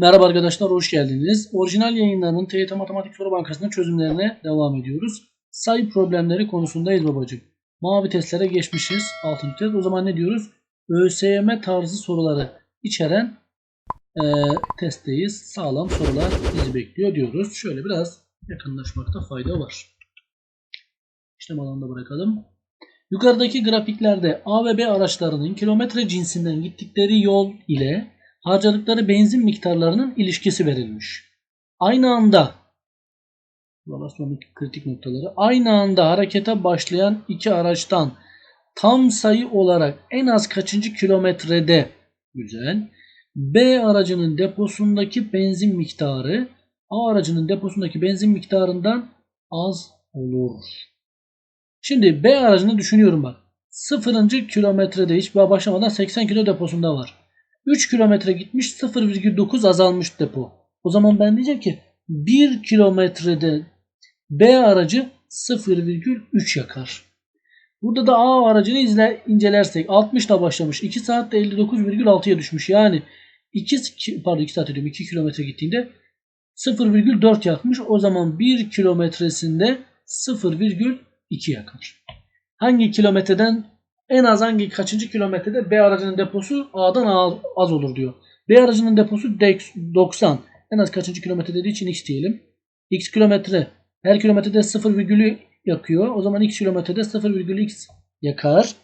Merhaba arkadaşlar, hoş geldiniz. Orijinal yayınlarının TYT Matematik Soru Bankası'nın çözümlerine devam ediyoruz. Sayı problemleri konusundayız babacığım. Mavi testlere geçmişiz. Altıncı test. O zaman ne diyoruz? ÖSYM tarzı soruları içeren e, testteyiz. Sağlam sorular bizi bekliyor diyoruz. Şöyle biraz yakınlaşmakta fayda var. İşlem alanında bırakalım. Yukarıdaki grafiklerde A ve B araçlarının kilometre cinsinden gittikleri yol ile harcadıkları benzin miktarlarının ilişkisi verilmiş. Aynı anda Buralar kritik noktaları. Aynı anda harekete başlayan iki araçtan tam sayı olarak en az kaçıncı kilometrede güzel. B aracının deposundaki benzin miktarı A aracının deposundaki benzin miktarından az olur. Şimdi B aracını düşünüyorum bak. Sıfırıncı kilometrede hiç başlamadan 80 kilo deposunda var. 3 kilometre gitmiş 0,9 azalmış depo. O zaman ben diyeceğim ki 1 kilometrede B aracı 0,3 yakar. Burada da A aracını izle, incelersek 60 ile başlamış. 2 saatte 59,6'ya düşmüş. Yani 2 pardon 2 saat diyorum 2 kilometre gittiğinde 0,4 yakmış. O zaman 1 kilometresinde 0,2 yakar. Hangi kilometreden en az hangi kaçıncı kilometrede B aracının deposu A'dan az olur diyor. B aracının deposu 90. En az kaçıncı kilometre dediği için X diyelim. X kilometre her kilometrede 0,'ü yakıyor. O zaman X kilometrede 0,x yakar.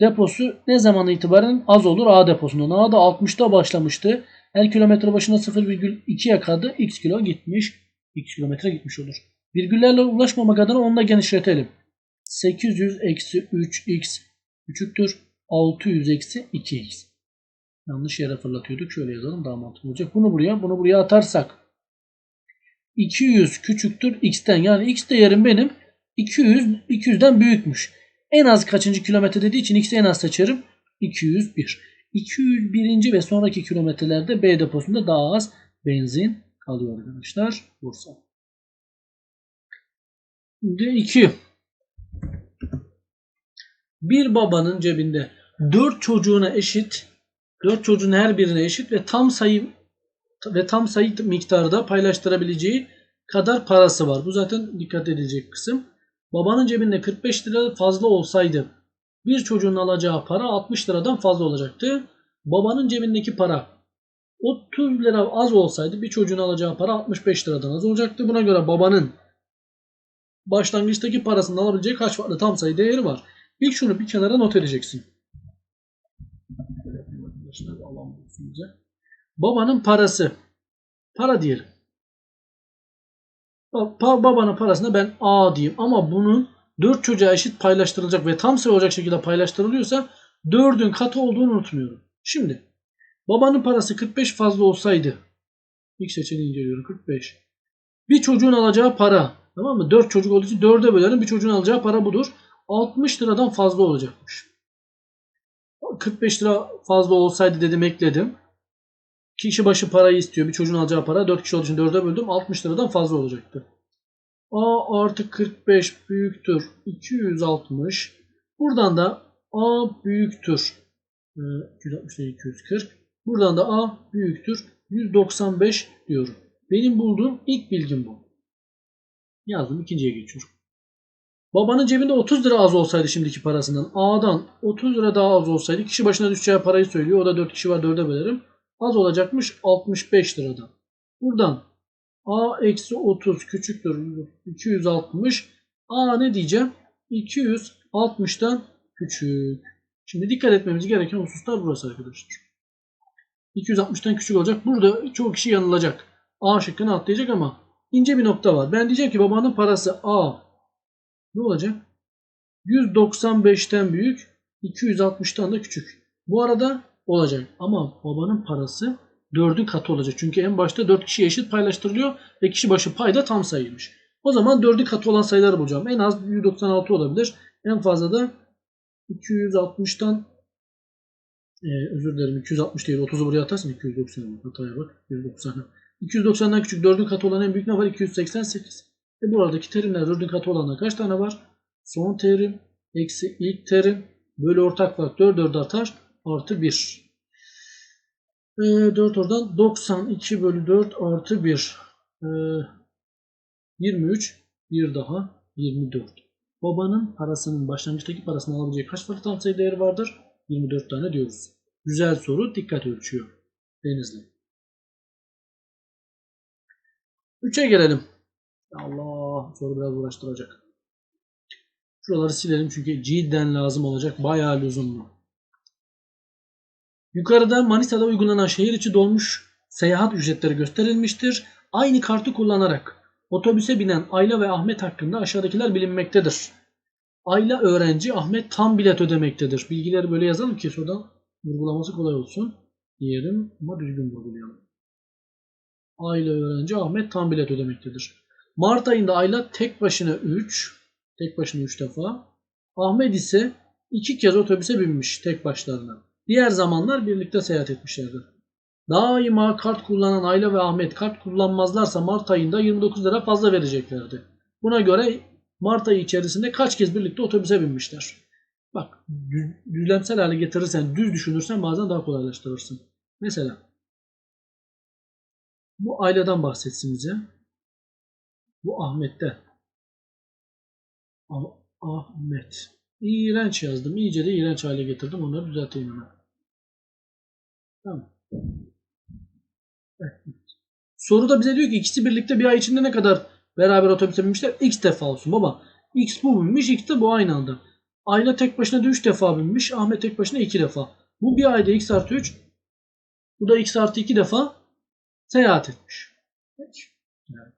Deposu ne zaman itibaren az olur A deposundan. A da 60'ta başlamıştı. Her kilometre başına 0,2 yakardı. X kilo gitmiş. X kilometre gitmiş olur. Virgüllerle ulaşmamak adına onu da genişletelim. 800 eksi 3x küçüktür. 600 eksi 2x. Yanlış yere fırlatıyorduk. Şöyle yazalım daha mantıklı olacak. Bunu buraya, bunu buraya atarsak 200 küçüktür x'ten. Yani x değerim benim 200 200'den büyükmüş. En az kaçıncı kilometre dediği için x'i en az seçerim. 201. 201. ve sonraki kilometrelerde B deposunda daha az benzin kalıyor arkadaşlar. Bursa. Şimdi 2. Bir babanın cebinde 4 çocuğuna eşit 4 çocuğun her birine eşit ve tam sayı ve tam sayı miktarda paylaştırabileceği kadar parası var. Bu zaten dikkat edilecek kısım. Babanın cebinde 45 lira fazla olsaydı bir çocuğun alacağı para 60 liradan fazla olacaktı. Babanın cebindeki para 30 lira az olsaydı bir çocuğun alacağı para 65 liradan az olacaktı. Buna göre babanın başlangıçtaki parasını alabileceği kaç farklı tam sayı değeri var. İlk şunu bir kenara not edeceksin. Babanın parası. Para diyelim. Babanın parasına ben A diyeyim. Ama bunun 4 çocuğa eşit paylaştırılacak ve tam sayı olacak şekilde paylaştırılıyorsa 4'ün katı olduğunu unutmuyorum. Şimdi babanın parası 45 fazla olsaydı ilk seçeneği inceliyorum 45. Bir çocuğun alacağı para tamam mı? 4 çocuk olduğu için 4'e bölerim. Bir çocuğun alacağı para budur. 60 liradan fazla olacakmış. 45 lira fazla olsaydı dedim ekledim. Kişi başı parayı istiyor. Bir çocuğun alacağı para 4 kişi olduğu için 4'e böldüm. 60 liradan fazla olacaktı. A artı 45 büyüktür 260. Buradan da A büyüktür 260 240. Buradan da A büyüktür 195 diyorum. Benim bulduğum ilk bilgim bu. Yazdım ikinciye geçiyorum. Babanın cebinde 30 lira az olsaydı şimdiki parasından A'dan 30 lira daha az olsaydı kişi başına düşeceği parayı söylüyor. O da 4 kişi var 4'e bölerim. Az olacakmış 65 liradan. Buradan A eksi 30 küçüktür 260. A ne diyeceğim? 260'tan küçük. Şimdi dikkat etmemiz gereken hususlar burası arkadaşlar. 260'tan küçük olacak. Burada çoğu kişi yanılacak. A şıkkını atlayacak ama ince bir nokta var. Ben diyeceğim ki babanın parası A ne olacak? 195'ten büyük, 260'tan da küçük. Bu arada olacak. Ama babanın parası 4'ün katı olacak. Çünkü en başta 4 kişi eşit paylaştırılıyor ve kişi başı payda tam sayıymış. O zaman 4'ün katı olan sayıları bulacağım. En az 196 olabilir. En fazla da 260'tan ee, özür dilerim 260 değil 30'u buraya atarsın 290 hataya bak 190 290'dan küçük 4'ün katı olan en büyük ne var 288 e buradaki terimler 4'ün katı olanlar kaç tane var? Son terim eksi ilk terim bölü ortak faktör 4 artar artı 1. Ee, 4 oradan 92 bölü 4 artı 1. Ee, 23. Bir daha 24. Babanın parasının başlangıçtaki parasını alabileceği kaç farklı tam sayı değeri vardır? 24 tane diyoruz. Güzel soru. Dikkat ölçüyor. Denizli. 3'e gelelim. Allah soru biraz uğraştıracak. Şuraları silelim çünkü cidden lazım olacak. Bayağı lüzumlu. Yukarıda Manisa'da uygulanan şehir içi dolmuş seyahat ücretleri gösterilmiştir. Aynı kartı kullanarak otobüse binen Ayla ve Ahmet hakkında aşağıdakiler bilinmektedir. Ayla öğrenci, Ahmet tam bilet ödemektedir. Bilgileri böyle yazalım ki şuradan vurgulaması kolay olsun. Diyelim ama düzgün vurgulayalım. Ayla öğrenci, Ahmet tam bilet ödemektedir. Mart ayında Ayla tek başına 3, tek başına 3 defa. Ahmet ise 2 kez otobüse binmiş tek başlarına. Diğer zamanlar birlikte seyahat etmişlerdir. Daima kart kullanan Ayla ve Ahmet kart kullanmazlarsa Mart ayında 29 lira fazla vereceklerdi. Buna göre Mart ayı içerisinde kaç kez birlikte otobüse binmişler. Bak dü- düzlemsel hale getirirsen, düz düşünürsen bazen daha kolaylaştırırsın. Mesela bu Ayla'dan bahsetsin bize. Bu Ahmet'te. Ah- Ahmet. İğrenç yazdım. İyice de iğrenç hale getirdim. Onları düzelteyim hemen. Tamam. Evet. Soruda bize diyor ki ikisi birlikte bir ay içinde ne kadar beraber otobüse binmişler? X defa olsun baba. X bu binmiş, X de bu aynı anda. Ayla tek başına da 3 defa binmiş, Ahmet tek başına 2 defa. Bu bir ayda X artı 3. Bu da X artı 2 defa seyahat etmiş. Peki. Yani.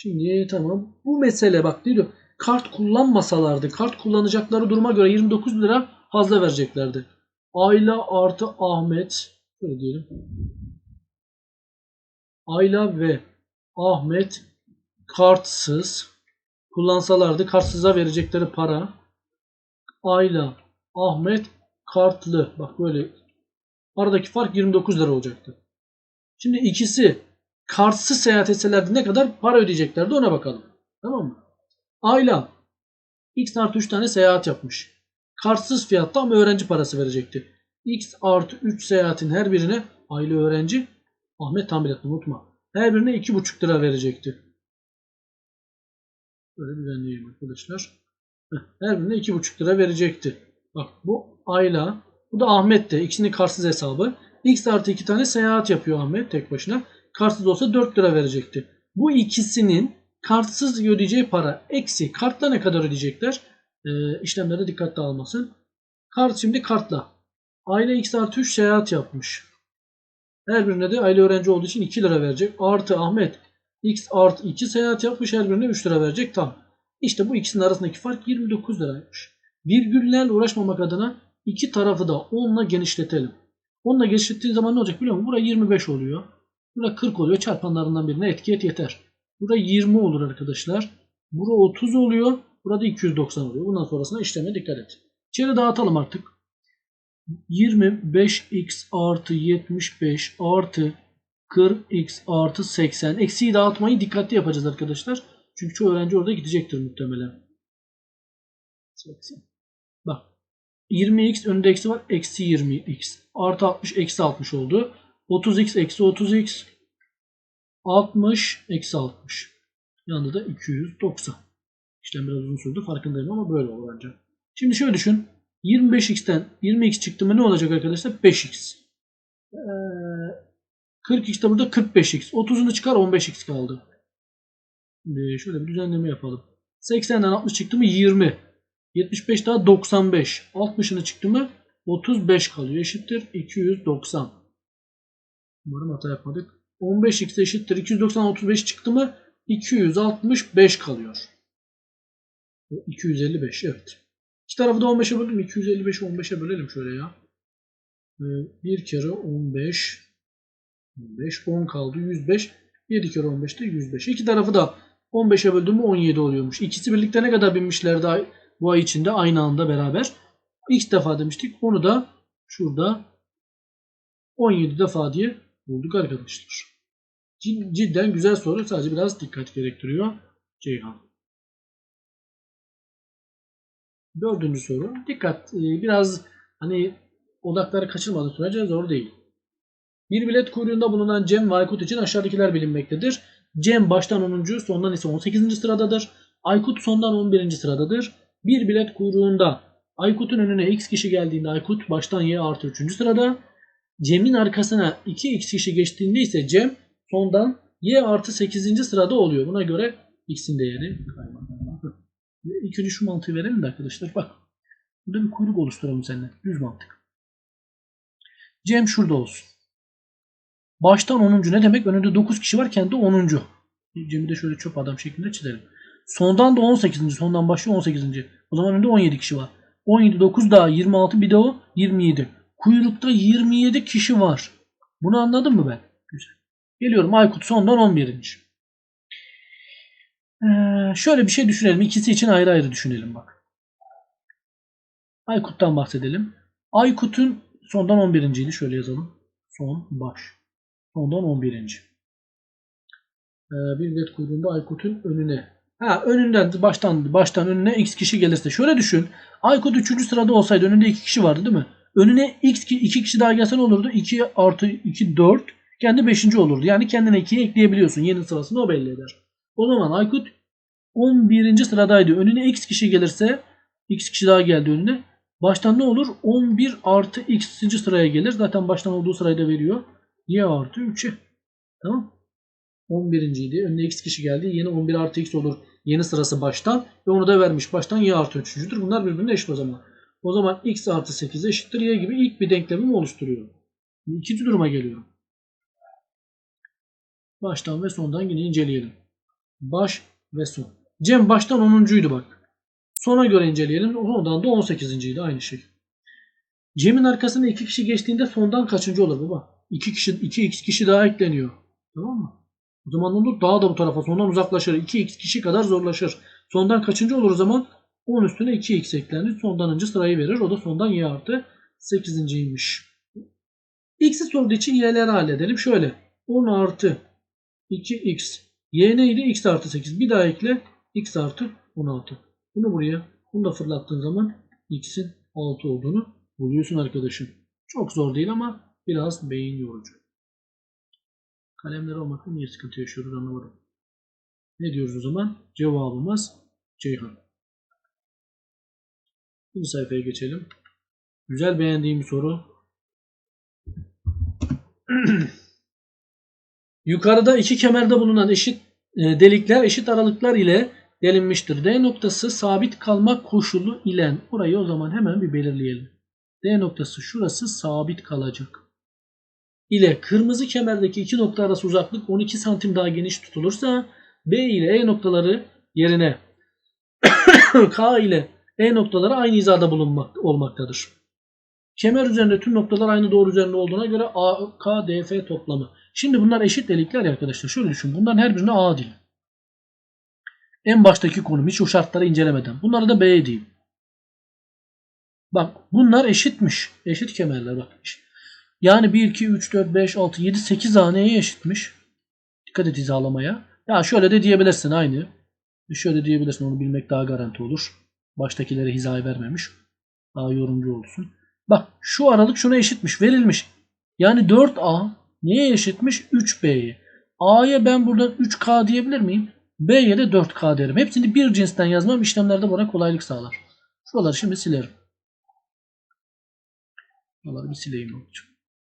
Şimdi tamam. Bu mesele bak diyor. Kart kullanmasalardı, kart kullanacakları duruma göre 29 lira fazla vereceklerdi. Ayla artı Ahmet şöyle diyelim. Ayla ve Ahmet kartsız kullansalardı kartsıza verecekleri para Ayla Ahmet kartlı bak böyle aradaki fark 29 lira olacaktı. Şimdi ikisi kartsız seyahat etselerdi ne kadar para ödeyeceklerdi ona bakalım. Tamam mı? Ayla X artı 3 tane seyahat yapmış. Kartsız fiyatta ama öğrenci parası verecekti. X artı 3 seyahatin her birine aile öğrenci Ahmet tam bilet unutma. Her birine 2,5 lira verecekti. Böyle düzenleyeyim arkadaşlar. Her birine 2,5 lira verecekti. Bak bu Ayla. Bu da Ahmet de. İkisinin kartsız hesabı. X artı 2 tane seyahat yapıyor Ahmet tek başına. Kartsız olsa 4 lira verecekti. Bu ikisinin kartsız ödeyeceği para eksi kartla ne kadar ödeyecekler? Ee, işlemlere dikkatli almasın. Kart şimdi kartla. Aile X artı 3 seyahat yapmış. Her birine de aile öğrenci olduğu için 2 lira verecek. Artı Ahmet X artı 2 seyahat yapmış. Her birine 3 lira verecek. Tam. İşte bu ikisinin arasındaki fark 29 liraymış. Virgüllerle uğraşmamak adına iki tarafı da 10'la genişletelim. 10'la genişlettiğin zaman ne olacak biliyor musun? Buraya 25 oluyor. Buraya 40 oluyor. Çarpanlarından birine etki et yeter. Burada 20 olur arkadaşlar. Burada 30 oluyor. Burada 290 oluyor. Bundan sonrasına işleme dikkat et. İçeri dağıtalım artık. 25x artı 75 artı 40x artı 80. Eksiği dağıtmayı dikkatli yapacağız arkadaşlar. Çünkü çoğu öğrenci orada gidecektir muhtemelen. 80. Bak 20x önünde eksi var. Eksi 20x. Artı 60 eksi 60 oldu. 30x eksi 30x. 60 eksi 60. Yanında da 290. İşlem biraz uzun sürdü farkındayım ama böyle olur bence. Şimdi şöyle düşün. 25x'ten 20x çıktı mı ne olacak arkadaşlar? 5x. Ee, 40x de burada 45x. 30'unu çıkar 15x kaldı. Şimdi şöyle bir düzenleme yapalım. 80'den 60 çıktı mı 20. 75 daha 95. 60'ını çıktı mı 35 kalıyor. Eşittir 290. Umarım hata yapmadık. 15x eşittir 290 35 çıktı mı 265 kalıyor. 255 evet. İki tarafı da 15'e böldüm. 255'i 15'e bölelim şöyle ya. Ee, bir kere 15 15 10 kaldı 105. 7 kere 15 de 105. İki tarafı da 15'e böldüm mü 17 oluyormuş. İkisi birlikte ne kadar binmişlerdi bu ay içinde aynı anda beraber? X defa demiştik. Onu da şurada 17 defa diye bulduk arkadaşlar. Cid- Cidden güzel soru. Sadece biraz dikkat gerektiriyor. Ceyhan. Dördüncü soru. Dikkat. e, Biraz hani odakları kaçırmadığı sürece zor değil. Bir bilet kuyruğunda bulunan Cem ve Aykut için aşağıdakiler bilinmektedir. Cem baştan 10. sondan ise 18. sıradadır. Aykut sondan 11. sıradadır. Bir bilet kuyruğunda Aykut'un önüne x kişi geldiğinde Aykut baştan y artı 3. sırada. Cem'in arkasına 2x kişi geçtiğinde ise Cem sondan y artı 8. sırada oluyor. Buna göre x'in değeri İlk önce şu mantığı verelim de arkadaşlar. Bak. Burada bir kuyruk oluşturalım seninle. Düz mantık. Cem şurada olsun. Baştan 10. ne demek? Önünde 9 kişi var. Kendi 10. Cem'i de şöyle çöp adam şeklinde çizelim. Sondan da 18. Sondan başlıyor 18. O zaman önünde 17 kişi var. 17, 9 daha 26 bir de o 27. Kuyrukta 27 kişi var. Bunu anladın mı ben? Güzel. Geliyorum Aykut sondan 11. Ee, şöyle bir şey düşünelim. İkisi için ayrı ayrı düşünelim bak. Aykut'tan bahsedelim. Aykut'un sondan 11. idi. Şöyle yazalım. Son baş. Sondan 11. Ee, bir bilet kuyruğunda Aykut'un önüne. Ha önünden baştan baştan önüne x kişi gelirse şöyle düşün. Aykut 3. sırada olsaydı önünde 2 kişi vardı değil mi? Önüne x 2 kişi daha gelse ne olurdu? 2 artı 2 4. Kendi 5. olurdu. Yani kendine 2'yi ekleyebiliyorsun. Yeni sırasını o belli eder. O zaman Aykut 11. sıradaydı. Önüne x kişi gelirse x kişi daha geldi önüne. Baştan ne olur? 11 artı x sıraya gelir. Zaten baştan olduğu sırayı da veriyor. y artı 3'e. Tamam. 11. idi. Önüne x kişi geldi. Yeni 11 artı x olur. Yeni sırası baştan. Ve onu da vermiş. Baştan y artı 3'üncüdür. Bunlar birbirine eşit o zaman. O zaman x artı 8 eşittir y gibi ilk bir denklemimi oluşturuyorum. İkinci duruma geliyorum. Baştan ve sondan yine inceleyelim. Baş ve son. Cem baştan 10'uncuydu bak. Sona göre inceleyelim. Ondan da 18. idi aynı şey. Cem'in arkasında 2 kişi geçtiğinde sondan kaçıncı olur baba? 2 kişi 2 x kişi daha ekleniyor. Tamam mı? O zaman olur daha da bu tarafa sondan uzaklaşır. 2x kişi kadar zorlaşır. Sondan kaçıncı olur o zaman? 10 üstüne 2x eklenir. Sondan önce sırayı verir. O da sondan y artı 8.ymiş. X'i sorduğu için y'leri halledelim. Şöyle 10 artı 2x. Y neydi? x artı 8. Bir daha ekle. x artı 16. Bunu buraya bunu da fırlattığın zaman x'in 6 olduğunu buluyorsun arkadaşım. Çok zor değil ama biraz beyin yorucu. Kalemler olmakta niye sıkıntı yaşıyoruz anlamadım. Ne diyoruz o zaman? Cevabımız Ceyhan. Bir sayfaya geçelim. Güzel beğendiğim bir soru. Yukarıda iki kemerde bulunan eşit e, delikler eşit aralıklar ile delinmiştir. D noktası sabit kalmak koşulu ile orayı o zaman hemen bir belirleyelim. D noktası şurası sabit kalacak. ile kırmızı kemerdeki iki nokta arası uzaklık 12 santim daha geniş tutulursa B ile E noktaları yerine K ile E noktaları aynı hizada bulunmak olmaktadır. Kemer üzerinde tüm noktalar aynı doğru üzerinde olduğuna göre A, K, D, F toplamı. Şimdi bunlar eşit delikler ya arkadaşlar. Şöyle düşün. Bunların her birine A diyeyim. En baştaki konum hiç o şartları incelemeden. Bunlara da B diyeyim. Bak bunlar eşitmiş. Eşit kemerler bak. Yani 1, 2, 3, 4, 5, 6, 7, 8 haneye eşitmiş. Dikkat et hizalamaya. Ya şöyle de diyebilirsin aynı. Şöyle diyebilirsin onu bilmek daha garanti olur. Baştakilere hizayı vermemiş. Daha yorumcu olsun. Bak şu aralık şuna eşitmiş. Verilmiş. Yani 4A neye eşitmiş? 3B'ye. A'ya ben buradan 3K diyebilir miyim? B'ye de 4K derim. Hepsini bir cinsten yazmam işlemlerde bana kolaylık sağlar. Şuraları şimdi silerim. Şuraları bir sileyim.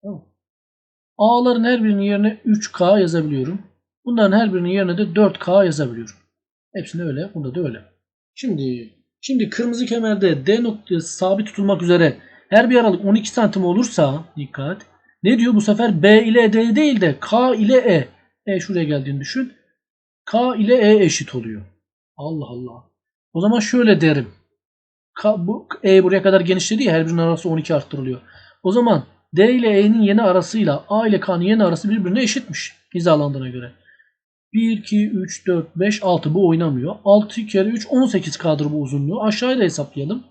Tamam. A'ların her birinin yerine 3K yazabiliyorum. Bunların her birinin yerine de 4K yazabiliyorum. Hepsini öyle. Bunda da öyle. Şimdi şimdi kırmızı kemerde D noktası sabit tutulmak üzere her bir aralık 12 santim olursa dikkat. Ne diyor bu sefer B ile D değil de K ile E. E şuraya geldiğini düşün. K ile E eşit oluyor. Allah Allah. O zaman şöyle derim. K, bu, E buraya kadar genişledi ya her birinin arası 12 arttırılıyor. O zaman D ile E'nin yeni arasıyla A ile K'nın yeni arası birbirine eşitmiş hizalandığına göre. 1, 2, 3, 4, 5, 6 bu oynamıyor. 6 kere 3 18K'dır bu uzunluğu. Aşağıya da hesaplayalım.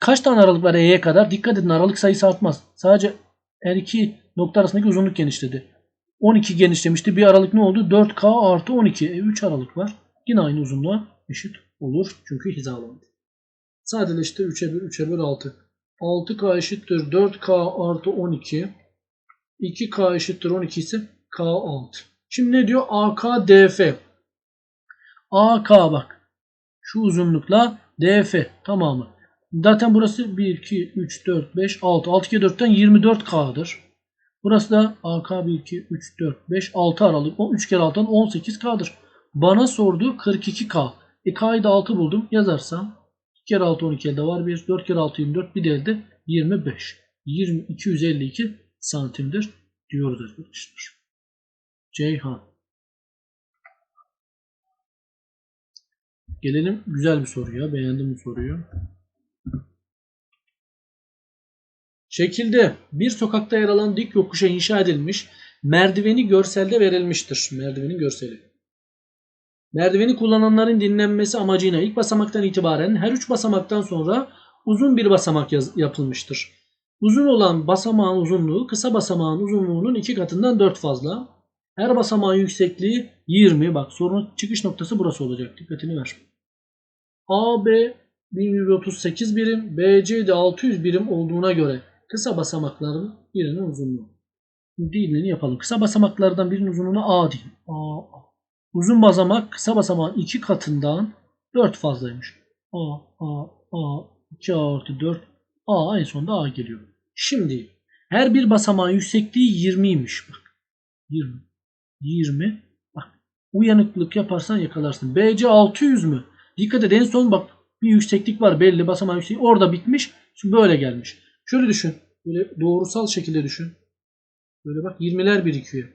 Kaç tane aralık var E'ye kadar? Dikkat edin aralık sayısı artmaz. Sadece her iki nokta arasındaki uzunluk genişledi. 12 genişlemişti. Bir aralık ne oldu? 4K artı 12. E, 3 aralık var. Yine aynı uzunluğa eşit olur. Çünkü hizalandı. Sadeleştir 3'e 1, 3'e böl 6. 6K eşittir 4K artı 12. 2K eşittir 12 ise K6. Şimdi ne diyor? AKDF. AK bak. Şu uzunlukla DF tamamı. Zaten burası 1, 2, 3, 4, 5, 6. 6 kere 4'ten 24K'dır. Burası da AK 1, 2, 3, 4, 5, 6 aralık. O 3 kere 6'dan 18K'dır. Bana sordu 42K. E K'yı da 6 buldum. Yazarsam 2 kere 6 12 elde var. 1, 4 kere 6 24. Bir de elde 25. 20, 252 santimdir diyoruz arkadaşlar. Ceyhan. Gelelim güzel bir soruya. Beğendim bu soruyu. Şekilde bir sokakta yer alan dik yokuşa inşa edilmiş merdiveni görselde verilmiştir. Merdivenin görseli. Merdiveni kullananların dinlenmesi amacıyla ilk basamaktan itibaren her üç basamaktan sonra uzun bir basamak yapılmıştır. Uzun olan basamağın uzunluğu kısa basamağın uzunluğunun iki katından 4 fazla. Her basamağın yüksekliği 20. Bak sorunun çıkış noktası burası olacak. Dikkatini ver. AB 1138 birim, BC de 600 birim olduğuna göre kısa basamakların birinin uzunluğu. Diğerini yapalım. Kısa basamaklardan birinin uzunluğuna A diyeyim. A, A. Uzun basamak kısa basamağın iki katından 4 fazlaymış. A, A, A, 2A artı 4. A en sonunda A geliyor. Şimdi her bir basamağın yüksekliği 20'ymiş. Bak. 20. 20. Bak. Uyanıklık yaparsan yakalarsın. BC 600 mü? Dikkat et en son bak bir yükseklik var belli basamağın yüksekliği. Orada bitmiş. Şimdi böyle gelmiş. Şöyle düşün. Böyle doğrusal şekilde düşün. Böyle bak 20'ler birikiyor.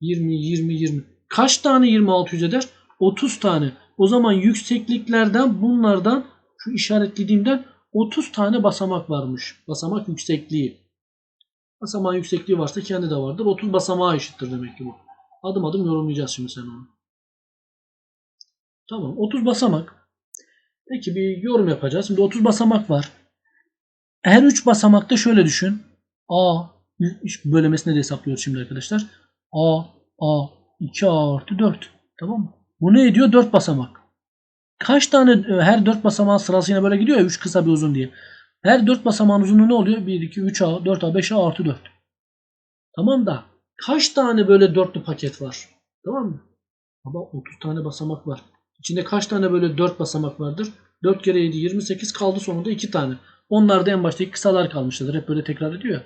20, 20, 20. Kaç tane 20 600 eder? 30 tane. O zaman yüksekliklerden bunlardan şu işaretlediğimden 30 tane basamak varmış. Basamak yüksekliği. Basamağın yüksekliği varsa kendi de vardır. 30 basamağa eşittir demek ki bu. Adım adım yorumlayacağız şimdi sen onu. Tamam 30 basamak. Peki bir yorum yapacağız. Şimdi 30 basamak var. Her 3 basamakta şöyle düşün. A bölmesine de hesaplıyoruz şimdi arkadaşlar. A, A, 2A artı 4. Tamam mı? Bu ne ediyor? 4 basamak. Kaç tane e, her 4 basamağın sırasıyla böyle gidiyor ya 3 kısa bir uzun diye. Her 4 basamağın uzunluğu ne oluyor? 1, 2, 3A, 4A, 5A artı 4. Tamam da kaç tane böyle dörtlü paket var? Tamam mı? Ama 30 tane basamak var. İçinde kaç tane böyle 4 basamak vardır? 4 kere 7 28 kaldı sonunda 2 tane. Onlar da en baştaki kısalar kalmışlardır. Hep böyle tekrar ediyor.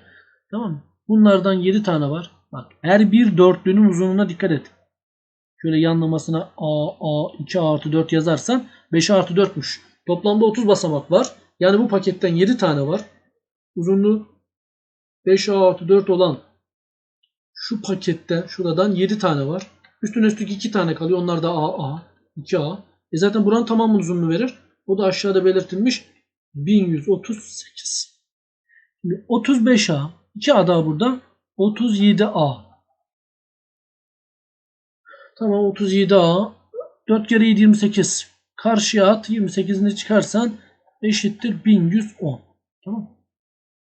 Tamam mı? Bunlardan 7 tane var. Bak her bir dörtlünün uzunluğuna dikkat et. Şöyle yanlamasına A, A, 2A artı 4 yazarsan 5 artı 4'müş. Toplamda 30 basamak var. Yani bu paketten 7 tane var. Uzunluğu 5A artı 4 olan şu paketten şuradan 7 tane var. Üstüne üstlük 2 tane kalıyor. Onlar da A, A, 2A. E zaten buranın tamamının uzunluğu verir. O da aşağıda belirtilmiş. 1138. Şimdi 35A. 2A daha burada. 37A. Tamam 37A. 4 kere 7 28. Karşıya at. 28'ini çıkarsan eşittir 1110. Tamam.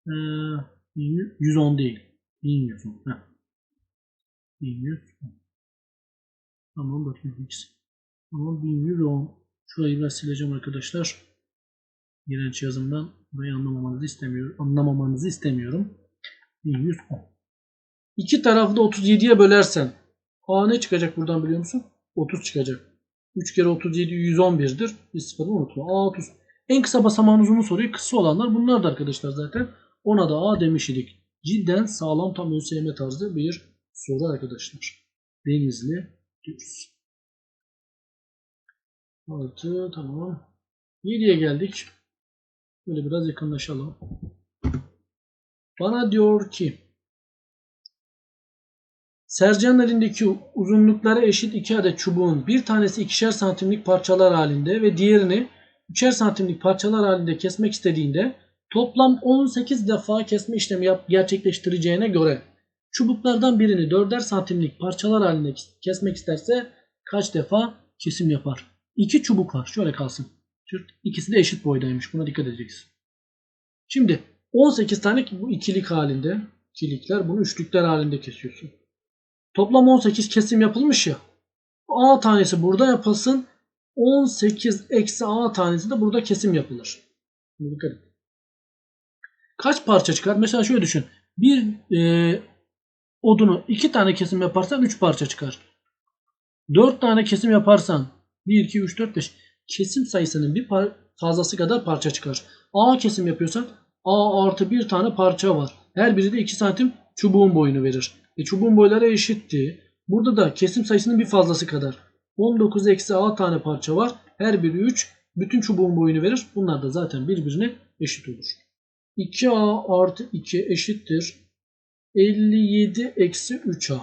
Ee, 110 değil. 1110. Heh. 1110. Tamam bakayım x. Tamam 1110. Şurayı biraz sileceğim arkadaşlar. İğrenç yazımdan burayı anlamamanızı istemiyorum. Anlamamanızı istemiyorum. 1110. İki tarafı da 37'ye bölersen A ne çıkacak buradan biliyor musun? 30 çıkacak. 3 kere 37 111'dir. Bir sıfırı unutma. A 30. En kısa basamağın uzunu soruyor. Kısa olanlar bunlar da arkadaşlar zaten. Ona da A demiş idik. Cidden sağlam tam ÖSYM tarzı bir soru arkadaşlar. Denizli diyoruz. Artı tamam. 7'ye geldik. Böyle biraz yakınlaşalım. Bana diyor ki Sercan'ın elindeki uzunlukları eşit iki adet çubuğun bir tanesi ikişer santimlik parçalar halinde ve diğerini üçer santimlik parçalar halinde kesmek istediğinde toplam 18 defa kesme işlemi yap gerçekleştireceğine göre çubuklardan birini dörder santimlik parçalar halinde kesmek isterse kaç defa kesim yapar? İki çubuk var. Şöyle kalsın. İkisi de eşit boydaymış. Buna dikkat edeceksin. Şimdi 18 tane bu ikilik halinde ikilikler bunu üçlükler halinde kesiyorsun. Toplam 18 kesim yapılmış ya. A tanesi burada yapılsın. 18 eksi A tanesi de burada kesim yapılır. Dikkat et. Kaç parça çıkar? Mesela şöyle düşün. Bir e, odunu 2 tane kesim yaparsan 3 parça çıkar. 4 tane kesim yaparsan 1, 2, 3, 4, 5 kesim sayısının bir fazlası kadar parça çıkar. A kesim yapıyorsan A artı bir tane parça var. Her biri de 2 santim çubuğun boyunu verir. E çubuğun boyları eşitti. Burada da kesim sayısının bir fazlası kadar. 19 eksi A tane parça var. Her biri 3. Bütün çubuğun boyunu verir. Bunlar da zaten birbirine eşit olur. 2A artı 2 eşittir. 57 eksi 3A.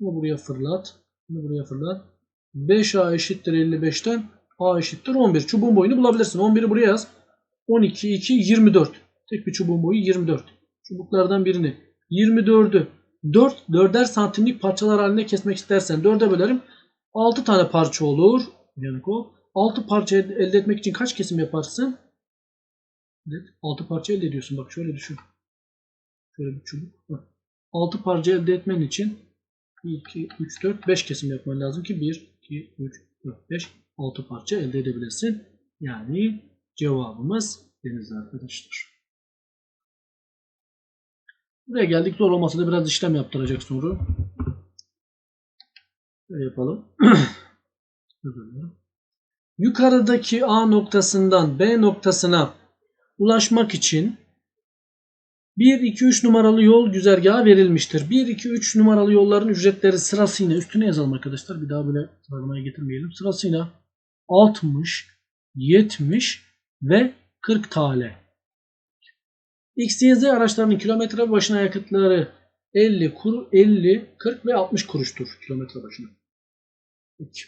Bunu buraya fırlat. Bunu buraya fırlat. 5A eşittir 55'ten. A eşittir 11. Çubuğun boyunu bulabilirsin. 11'i buraya yaz. 12, 2, 24. Tek bir çubuğun boyu 24. Çubuklardan birini. 24'ü 4, 4'er santimlik parçalar haline kesmek istersen 4'e bölerim. 6 tane parça olur. Yani o. 6 parça elde etmek için kaç kesim yaparsın? Evet, 6 parça elde ediyorsun. Bak şöyle düşün. Şöyle bir çubuk. 6 parça elde etmen için 1, 2, 3, 4, 5 kesim yapman lazım ki 1, 2, 3, 4, 5, 6 parça elde edebilesin. Yani cevabımız deniz arkadaşlar. Buraya geldik. Zor olmasa da biraz işlem yaptıracak soru. Şöyle yapalım. Yukarıdaki A noktasından B noktasına ulaşmak için 1, 2, 3 numaralı yol güzergahı verilmiştir. 1, 2, 3 numaralı yolların ücretleri sırasıyla üstüne yazalım arkadaşlar. Bir daha böyle sıralamaya getirmeyelim. Sırasıyla 60, 70 ve 40 TL. X, Y, Z araçlarının kilometre başına yakıtları 50, kur, 50, 40 ve 60 kuruştur kilometre başına. Peki.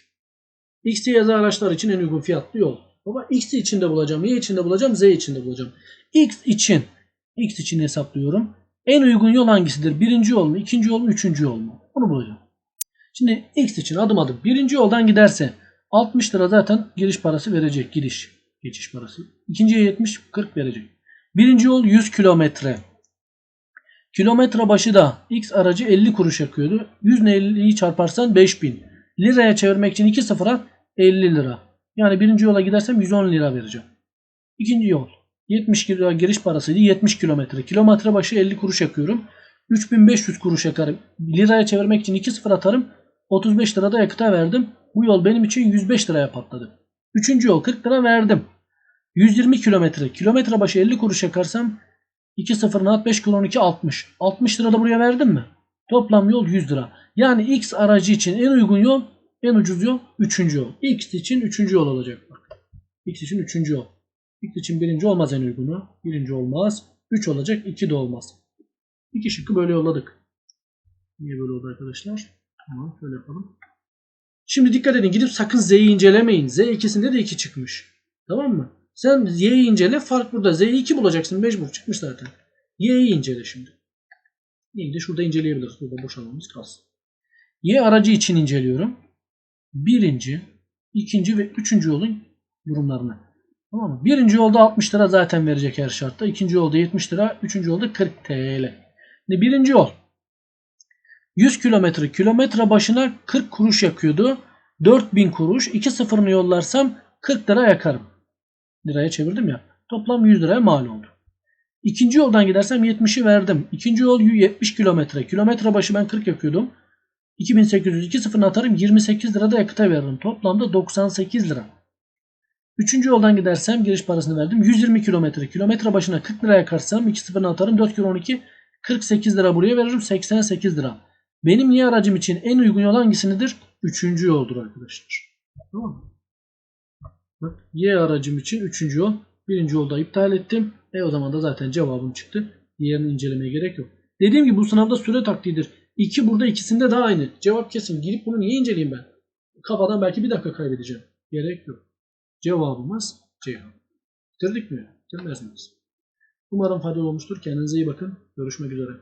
X, Y, Z araçlar için en uygun fiyatlı yol. Baba X için de bulacağım, Y için de bulacağım, Z için de bulacağım. X için, X için hesaplıyorum. En uygun yol hangisidir? Birinci yol mu, ikinci yol mu, üçüncü yol mu? Onu bulacağım. Şimdi X için adım adım. Birinci yoldan giderse 60 lira zaten giriş parası verecek. Giriş, geçiş parası. İkinciye 70, 40 verecek. Birinci yol 100 kilometre. Kilometre başı da X aracı 50 kuruş yakıyordu. 100 ile 50'yi çarparsan 5000. Liraya çevirmek için 2 sıfıra 50 lira. Yani birinci yola gidersem 110 lira vereceğim. İkinci yol. 70 lira giriş parasıydı. 70 kilometre. Kilometre başı 50 kuruş yakıyorum. 3500 kuruş yakarım. Liraya çevirmek için 2 sıfır atarım. 35 lirada yakıta verdim. Bu yol benim için 105 liraya patladı. Üçüncü yol 40 lira verdim. 120 kilometre. Kilometre başı 50 kuruş yakarsam 2 sıfırın at 5 kilo 12 60. 60 lira da buraya verdim mi? Toplam yol 100 lira. Yani X aracı için en uygun yol en ucuz yol 3. yol. X için 3. yol olacak. X için 3. yol. X için birinci olmaz en uygunu. Birinci olmaz. 3 olacak 2 de olmaz. İki şıkkı böyle yolladık. Niye böyle oldu arkadaşlar? Tamam şöyle yapalım. Şimdi dikkat edin gidip sakın Z'yi incelemeyin. Z ikisinde de 2 çıkmış. Tamam mı? Sen Y'yi incele fark burada. Z'yi 2 bulacaksın mecbur çıkmış zaten. Y'yi incele şimdi. Y'yi de şurada inceleyebiliriz. Burada boş alanımız kalsın. Y aracı için inceliyorum. Birinci, ikinci ve üçüncü yolun durumlarını. Tamam mı? Birinci yolda 60 lira zaten verecek her şartta. İkinci yolda 70 lira. Üçüncü yolda 40 TL. Şimdi birinci yol. 100 kilometre. Kilometre başına 40 kuruş yakıyordu. 4000 kuruş. 2 sıfırını yollarsam 40 lira yakarım. Liraya çevirdim ya. Toplam 100 liraya mal oldu. İkinci yoldan gidersem 70'i verdim. İkinci yol 70 kilometre. Kilometre başı ben 40 yakıyordum. 2800 2 sıfırını atarım 28 lira da yakıta veririm. Toplamda 98 lira. Üçüncü yoldan gidersem giriş parasını verdim. 120 kilometre. Kilometre başına 40 lira yakarsam 2 sıfırını atarım 4 kilo 12 48 lira buraya veririm 88 lira. Benim Y aracım için en uygun yol hangisidir? Üçüncü yoldur arkadaşlar. Tamam mı? Y aracım için üçüncü yol. Birinci yolda iptal ettim. E o zaman da zaten cevabım çıktı. Diğerini incelemeye gerek yok. Dediğim gibi bu sınavda süre taktiğidir. 2 burada ikisinde de aynı. Cevap kesin. Girip bunu niye inceleyeyim ben? Kafadan belki bir dakika kaybedeceğim. Gerek yok. Cevabımız Ceyhan. Bitirdik mi? Bitirmez miyiz? Umarım faydalı olmuştur. Kendinize iyi bakın. Görüşmek üzere.